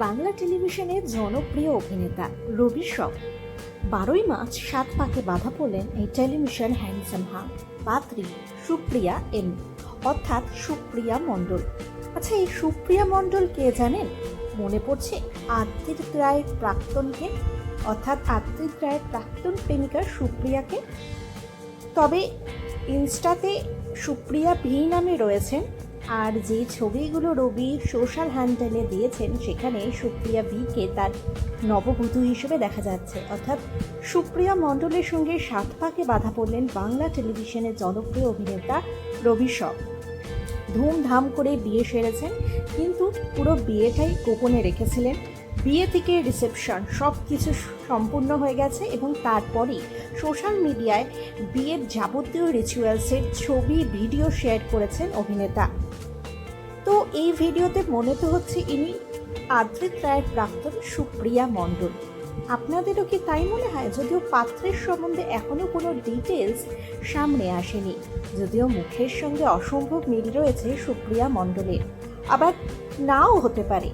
টেলিভিশনের জনপ্রিয় অভিনেতা রবি শব বারোই মার্চ সাত পাকে বাধা পড়লেন এই টেলিভিশন হ্যান্ডসাম হা, পাত্রী সুপ্রিয়া এম, অর্থাৎ সুপ্রিয়া মণ্ডল। আচ্ছা এই সুপ্রিয়া মণ্ডল কে জানেন? মনে পড়ছে আদিত্য রায়ের প্রাক্তনকে অর্থাৎ আদিত্য রায়ের প্রাক্তন প্রেমিকা সুপ্রিয়াকে তবে ইনস্টাতে সুপ্রিয়া ভি নামে রয়েছেন আর যে ছবিগুলো রবি সোশ্যাল হ্যান্ডেলে দিয়েছেন, সেখানে সুপ্রিয়া বিকে তার নববধূ হিসেবে দেখা যাচ্ছে। অর্থাৎ সুপ্রিয়া মণ্ডলের সঙ্গে সাত পাকে বাধা পড়লেন বাংলা টেলিভিশনের জনপ্রিয় অভিনেতা রবি সব ধুমধাম করে বিয়ে সেরেছেন, কিন্তু পুরো বিয়েটাই গোপনে রেখেছিলেন বিয়ে থেকে রিসেপশন সব কিছু সম্পূর্ণ হয়ে গেছে এবং তারপরেই সোশ্যাল মিডিয়ায় বিয়ের যাবতীয় রিচুয়ালসের ছবি ভিডিও শেয়ার করেছেন অভিনেতা। তো এই ভিডিওতে মনে তো হচ্ছে ইনি আদ্রিত রায়ের প্রাক্তন সুপ্রিয়া মণ্ডল। আপনাদেরও কি তাই মনে হয়? যদিও পাত্রের সম্বন্ধে এখনও কোনো ডিটেলস সামনে আসেনি। যদিও মুখের সঙ্গে অসম্ভব মিল রয়েছে সুপ্রিয়া মণ্ডলের। আবার নাও হতে পারে।